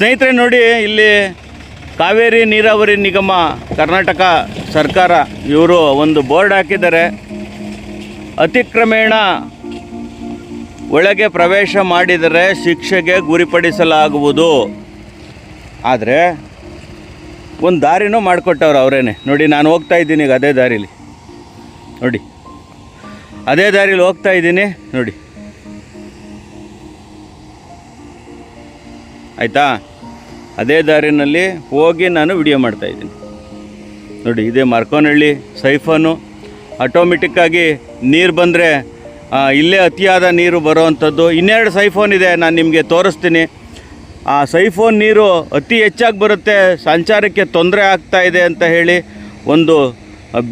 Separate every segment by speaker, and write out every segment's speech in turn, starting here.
Speaker 1: ಸ್ನೇಹಿತರೆ ನೋಡಿ, ಇಲ್ಲಿ ಕಾವೇರಿ ನೀರಾವರಿ ನಿಗಮ, ಕರ್ನಾಟಕ ಸರ್ಕಾರ ಇವರು ಒಂದು ಬೋರ್ಡ್ ಹಾಕಿದ್ದಾರೆ. ಅತಿಕ್ರಮೇಣ ಒಳಗೆ ಪ್ರವೇಶ ಮಾಡಿದರೆ ಶಿಕ್ಷೆಗೆ ಗುರಿಪಡಿಸಲಾಗುವುದು. ಆದರೆ ಒಂದು ದಾರಿನೂ ಮಾಡಿಕೊಟ್ಟವ್ರು ಅವರೇನೆ. ನೋಡಿ, ನಾನು ಹೋಗ್ತಾ ಇದ್ದೀನಿ ಈಗ ಅದೇ ದಾರೀಲಿ. ನೋಡಿ, ಅದೇ ದಾರೀಲಿ ಹೋಗ್ತಾ ಇದ್ದೀನಿ. ನೋಡಿ. ಆಯಿತಾ? ಅದೇ ದಾರಿನಲ್ಲಿ ಹೋಗಿ ನಾನು ವಿಡಿಯೋ ಮಾಡ್ತಾ ಇದ್ದೀನಿ. ನೋಡಿ, ಇದೇ ಮರ್ಕೋನಹಳ್ಳಿ, ಸೈಫನು. ಆಟೋಮೆಟಿಕ್ಕಾಗಿ ನೀರು ಬಂದರೆ ಇಲ್ಲೇ ಅತಿಯಾದ ನೀರು ಬರೋವಂಥದ್ದು. ಇನ್ನೆರಡು ಸೈಫೋನ್ ಇದೆ, ನಾನು ನಿಮಗೆ ತೋರಿಸ್ತೀನಿ. ಆ ಸೈಫೋನ್ ನೀರು ಅತಿ ಹೆಚ್ಚಾಗಿ ಬರುತ್ತೆ, ಸಂಚಾರಕ್ಕೆ ತೊಂದರೆ ಆಗ್ತಾ ಇದೆ ಅಂತ ಹೇಳಿ ಒಂದು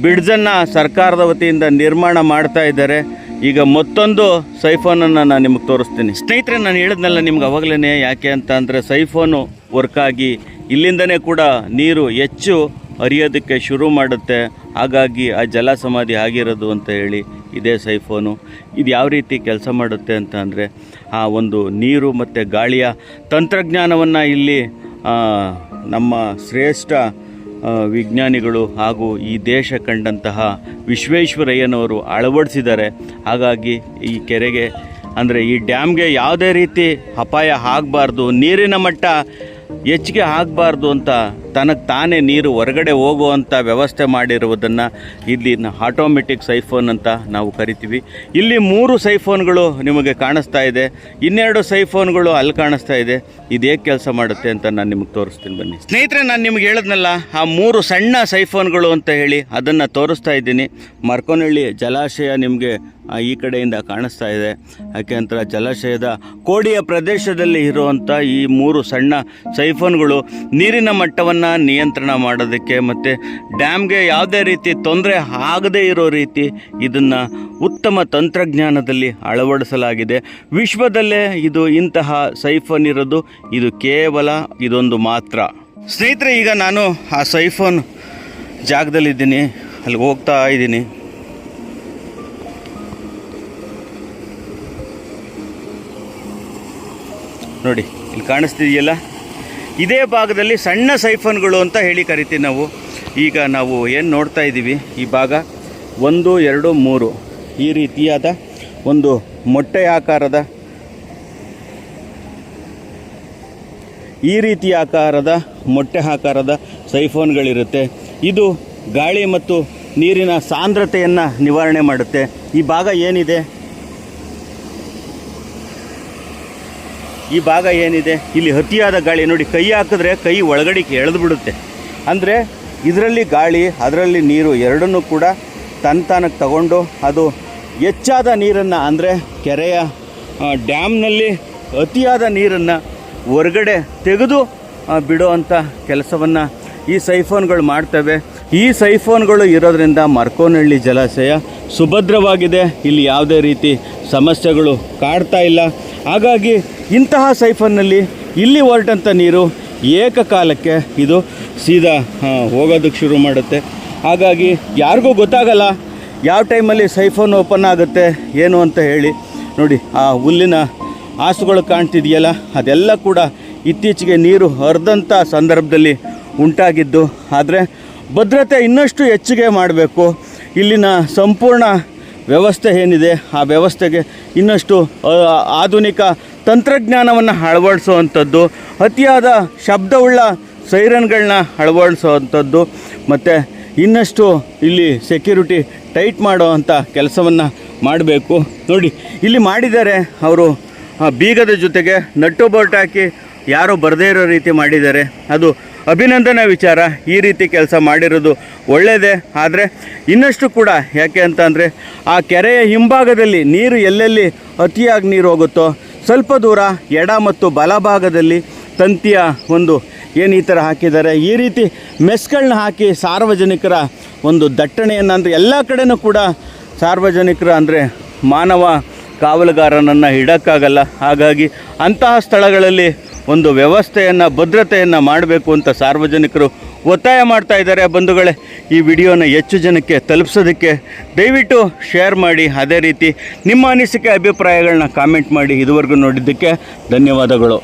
Speaker 1: ಬಿಡ್ಜನ್ನು ಸರ್ಕಾರದ ವತಿಯಿಂದ ನಿರ್ಮಾಣ ಮಾಡ್ತಾ ಇದ್ದಾರೆ. ಈಗ ಮತ್ತೊಂದು ಸೈಫೋನನ್ನು ನಾನು ನಿಮಗೆ ತೋರಿಸ್ತೀನಿ. ಸ್ನೇಹಿತರೆ, ನಾನು ಹೇಳಿದ್ನಲ್ಲ ನಿಮ್ಗೆ ಅವಾಗಲೇ ಯಾಕೆ ಅಂತ ಅಂದರೆ ಸೈಫೋನು ವರ್ಕ್ ಆಗಿ ಇಲ್ಲಿಂದನೇ ಕೂಡ ನೀರು ಹೆಚ್ಚು ಹರಿಯೋದಕ್ಕೆ ಶುರು ಮಾಡುತ್ತೆ. ಹಾಗಾಗಿ ಆ ಜಲ ಸಮಾಧಿ ಆಗಿರೋದು ಅಂತ ಹೇಳಿ ಇದೇ ಸೈಫೋನು. ಇದು ಯಾವ ರೀತಿ ಕೆಲಸ ಮಾಡುತ್ತೆ ಅಂತ ಅಂದರೆ, ಆ ಒಂದು ನೀರು ಮತ್ತು ಗಾಳಿಯ ತಂತ್ರಜ್ಞಾನವನ್ನು ಇಲ್ಲಿ ನಮ್ಮ ಶ್ರೇಷ್ಠ ವಿಜ್ಞಾನಿಗಳು ಹಾಗೂ ಈ ದೇಶ ಕಂಡಂತಹ ವಿಶ್ವೇಶ್ವರಯ್ಯನವರು ಅಳವಡಿಸಿದ್ದಾರೆ. ಹಾಗಾಗಿ ಈ ಕೆರೆಗೆ, ಅಂದರೆ ಈ ಡ್ಯಾಮ್ಗೆ ಯಾವುದೇ ರೀತಿ ಅಪಾಯ ಆಗಬಾರ್ದು, ನೀರಿನ ಮಟ್ಟ ಹೆಚ್ಚಿಗೆ ಆಗಬಾರ್ದು ಅಂತ ತನಗೆ ತಾನೇ ನೀರು ಹೊರಗಡೆ ಹೋಗುವಂಥ ವ್ಯವಸ್ಥೆ ಮಾಡಿರುವುದನ್ನು ಇಲ್ಲಿ ಆಟೋಮೆಟಿಕ್ ಸೈಫೋನ್ ಅಂತ ನಾವು ಕರಿತೀವಿ. ಇಲ್ಲಿ ಮೂರು ಸೈಫೋನ್ಗಳು ನಿಮಗೆ ಕಾಣಿಸ್ತಾ ಇದೆ. ಇನ್ನೆರಡು ಸೈಫೋನ್ಗಳು ಅಲ್ಲಿ ಕಾಣಿಸ್ತಾ ಇದೆ. ಇದು ಹೇಗೆ ಕೆಲಸ ಮಾಡುತ್ತೆ ಅಂತ ನಾನು ನಿಮಗೆ ತೋರಿಸ್ತೀನಿ ಬನ್ನಿ. ಸ್ನೇಹಿತರೆ, ನಾನು ನಿಮ್ಗೆ ಹೇಳಿದ್ನಲ್ಲ, ಆ ಮೂರು ಸಣ್ಣ ಸೈಫೋನ್ಗಳು ಅಂತ ಹೇಳಿ ಅದನ್ನು ತೋರಿಸ್ತಾ ಇದ್ದೀನಿ. ಮರ್ಕೋನಹಳ್ಳಿ ಜಲಾಶಯ ನಿಮಗೆ ಈ ಕಡೆಯಿಂದ ಕಾಣಿಸ್ತಾ ಇದೆ. ಯಾಕೆ ಅಂತ ಜಲಾಶಯದ ಕೋಡಿಯ ಪ್ರದೇಶದಲ್ಲಿ ಇರುವಂಥ ಈ ಮೂರು ಸಣ್ಣ ಸೈಫೋನ್ಗಳು ನೀರಿನ ಮಟ್ಟವನ್ನು ನಿಯಂತ್ರಣ ಮಾಡೋದಕ್ಕೆ ಮತ್ತು ಡ್ಯಾಮ್ಗೆ ಯಾವುದೇ ರೀತಿ ತೊಂದರೆ ಆಗದೇ ಇರೋ ರೀತಿ ಇದನ್ನು ಉತ್ತಮ ತಂತ್ರಜ್ಞಾನದಲ್ಲಿ ಅಳವಡಿಸಲಾಗಿದೆ. ವಿಶ್ವದಲ್ಲೇ ಇದು ಇಂತಹ ಸೈಫೋನ್ ಇರೋದು, ಇದು ಕೇವಲ ಇದೊಂದು ಮಾತ್ರ. ಸ್ನೇಹಿತರೆ, ಈಗ ನಾನು ಆ ಸೈಫೋನ್ ಜಾಗದಲ್ಲಿದ್ದೀನಿ, ಅಲ್ಲಿ ಹೋಗ್ತಾ ಇದ್ದೀನಿ. ನೋಡಿ, ಇಲ್ಲಿ ಕಾಣಿಸ್ತಿದೆಯಲ್ಲ? ಇದೇ ಭಾಗದಲ್ಲಿ ಸಣ್ಣ ಸೈಫನ್ಗಳು ಅಂತ ಹೇಳಿ ಕರಿತೀವಿ ನಾವು. ಈಗ ನಾವು ಏನು ನೋಡ್ತಾ ಇದ್ದೀವಿ ಈ ಭಾಗ ಒಂದು, ಎರಡು, ಮೂರು. ಈ ರೀತಿಯಾದ ಒಂದು ಮೊಟ್ಟೆ ಆಕಾರದ ಈ ರೀತಿಯ ಆಕಾರದ ಮೊಟ್ಟೆ ಆಕಾರದ ಸೈಫೋನ್ಗಳಿರುತ್ತೆ. ಇದು ಗಾಳಿ ಮತ್ತು ನೀರಿನ ಸಾಂದ್ರತೆಯನ್ನು ನಿವಾರಣೆ ಮಾಡುತ್ತೆ. ಈ ಭಾಗ ಏನಿದೆ? ಈ ಭಾಗ ಏನಿದೆ? ಇಲ್ಲಿ ಅತಿಯಾದ ಗಾಳಿ ನೋಡಿ, ಕೈ ಹಾಕಿದ್ರೆ ಕೈ ಒಳಗಡೆ ಎಳೆದು ಬಿಡುತ್ತೆ. ಅಂದರೆ ಇದರಲ್ಲಿ ಗಾಳಿ, ಅದರಲ್ಲಿ ನೀರು ಎರಡನ್ನೂ ಕೂಡ ತನ್ನ ತಾನಕ್ಕೆ ತಗೊಂಡು ಅದು ಹೆಚ್ಚಾದ ನೀರನ್ನು ಅಂದರೆ ಕೆರೆಯ ಡ್ಯಾಮ್ನಲ್ಲಿ ಅತಿಯಾದ ನೀರನ್ನು ಹೊರಗಡೆ ತೆಗೆದು ಬಿಡೋ ಅಂಥ ಕೆಲಸವನ್ನು ಈ ಸೈಫೋನ್ಗಳು ಮಾಡ್ತವೆ. ಈ ಸೈಫೋನ್ಗಳು ಇರೋದ್ರಿಂದ ಮರ್ಕೋನಹಳ್ಳಿ ಜಲಾಶಯ ಸುಭದ್ರವಾಗಿದೆ. ಇಲ್ಲಿ ಯಾವುದೇ ರೀತಿ ಸಮಸ್ಯೆಗಳು ಕಾಡ್ತಾ ಇಲ್ಲ. ಹಾಗಾಗಿ ಇಂತಹ ಸೈಫೋನ್ನಲ್ಲಿ ಇಲ್ಲಿ ಹೊರಟಂಥ ನೀರು ಏಕಕಾಲಕ್ಕೆ ಇದು ಸೀದಾ ಹೋಗೋದಕ್ಕೆ ಶುರು ಮಾಡುತ್ತೆ. ಹಾಗಾಗಿ ಯಾರಿಗೂ ಗೊತ್ತಾಗಲ್ಲ ಯಾವ ಟೈಮಲ್ಲಿ ಸೈಫೋನ್ ಓಪನ್ ಆಗುತ್ತೆ, ಏನು ಅಂತ ಹೇಳಿ. ನೋಡಿ, ಆ ಹುಲ್ಲಿನ ಹಾಸುಗಳು ಕಾಣ್ತಿದೆಯಲ್ಲ, ಅದೆಲ್ಲ ಕೂಡ ಇತ್ತೀಚೆಗೆ ನೀರು ಹರಿದಂಥ ಸಂದರ್ಭದಲ್ಲಿ ಉಂಟಾಗಿದ್ದು. ಆದರೆ ಭದ್ರತೆ ಇನ್ನಷ್ಟು ಹೆಚ್ಚಿಗೆ ಮಾಡಬೇಕು. ಇಲ್ಲಿನ ಸಂಪೂರ್ಣ ವ್ಯವಸ್ಥೆ ಏನಿದೆ, ಆ ವ್ಯವಸ್ಥೆಗೆ ಇನ್ನಷ್ಟು ಆಧುನಿಕ ತಂತ್ರಜ್ಞಾನವನ್ನು ಅಳವಡಿಸುವಂಥದ್ದು, ಅತಿಯಾದ ಶಬ್ದವುಳ್ಳ ಸೈರನ್ಗಳನ್ನ ಅಳವಡಿಸುವಂಥದ್ದು, ಮತ್ತು ಇನ್ನಷ್ಟು ಇಲ್ಲಿ ಸೆಕ್ಯೂರಿಟಿ ಟೈಟ್ ಮಾಡುವಂಥ ಕೆಲಸವನ್ನು ಮಾಡಬೇಕು. ನೋಡಿ, ಇಲ್ಲಿ ಮಾಡಿದ್ದಾರೆ ಅವರು ಬೀಗದ ಜೊತೆಗೆ ನಟ್ಟು ಬೋರ್ಟ್ ಹಾಕಿ ಯಾರೂ ಬರದೇ ಇರೋ ರೀತಿ ಮಾಡಿದ್ದಾರೆ. ಅದು ಅಭಿನಂದನೆ ವಿಚಾರ ಈ ರೀತಿ ಕೆಲಸ ಮಾಡಿರೋದು ಒಳ್ಳೆಯದೇ ಆದರೆ ಇನ್ನಷ್ಟು ಕೂಡ ಯಾಕೆ ಅಂತಂದರೆ ಆ ಕೆರೆಯ ಹಿಂಭಾಗದಲ್ಲಿ ನೀರು ಎಲ್ಲೆಲ್ಲಿ ಅತಿಯಾಗಿ ನೀರು ಹೋಗುತ್ತೋ, ಸ್ವಲ್ಪ ದೂರ ಎಡ ಮತ್ತು ಬಲಭಾಗದಲ್ಲಿ ತಂತಿಯ ಒಂದು ಏನು ಈ ಥರ ಹಾಕಿದ್ದಾರೆ. ಈ ರೀತಿ ಮೆಸ್ಗಳನ್ನ ಹಾಕಿ ಸಾರ್ವಜನಿಕರ ಒಂದು ದಟ್ಟಣೆಯನ್ನು ಅಂದರೆ ಎಲ್ಲ ಕಡೆನೂ ಕೂಡ ಸಾರ್ವಜನಿಕರ ಅಂದರೆ ಮಾನವ ಕಾವಲುಗಾರನನ್ನು ಇಡೋಕ್ಕಾಗಲ್ಲ ಹಾಗಾಗಿ ಅಂತಹ ಸ್ಥಳಗಳಲ್ಲಿ ಒಂದು ವ್ಯವಸ್ಥೆಯನ್ನು, ಭದ್ರತೆಯನ್ನು ಮಾಡಬೇಕು ಅಂತ ಸಾರ್ವಜನಿಕರು ಒತ್ತಾಯ ಮಾಡ್ತಾ ಇದ್ದಾರೆ ಬಂಧುಗಳೇ. ಈ ವಿಡಿಯೋನ ಹೆಚ್ಚು ಜನಕ್ಕೆ ತಲುಪಿಸೋದಕ್ಕೆ ದಯವಿಟ್ಟು ಶೇರ್ ಮಾಡಿ. ಅದೇ ರೀತಿ ನಿಮ್ಮ ಅನಿಸಿಕೆ, ಅಭಿಪ್ರಾಯಗಳನ್ನ ಕಾಮೆಂಟ್ ಮಾಡಿ ಇದುವರೆಗೂ ನೋಡಿದ್ದಕ್ಕೆ ಧನ್ಯವಾದಗಳು.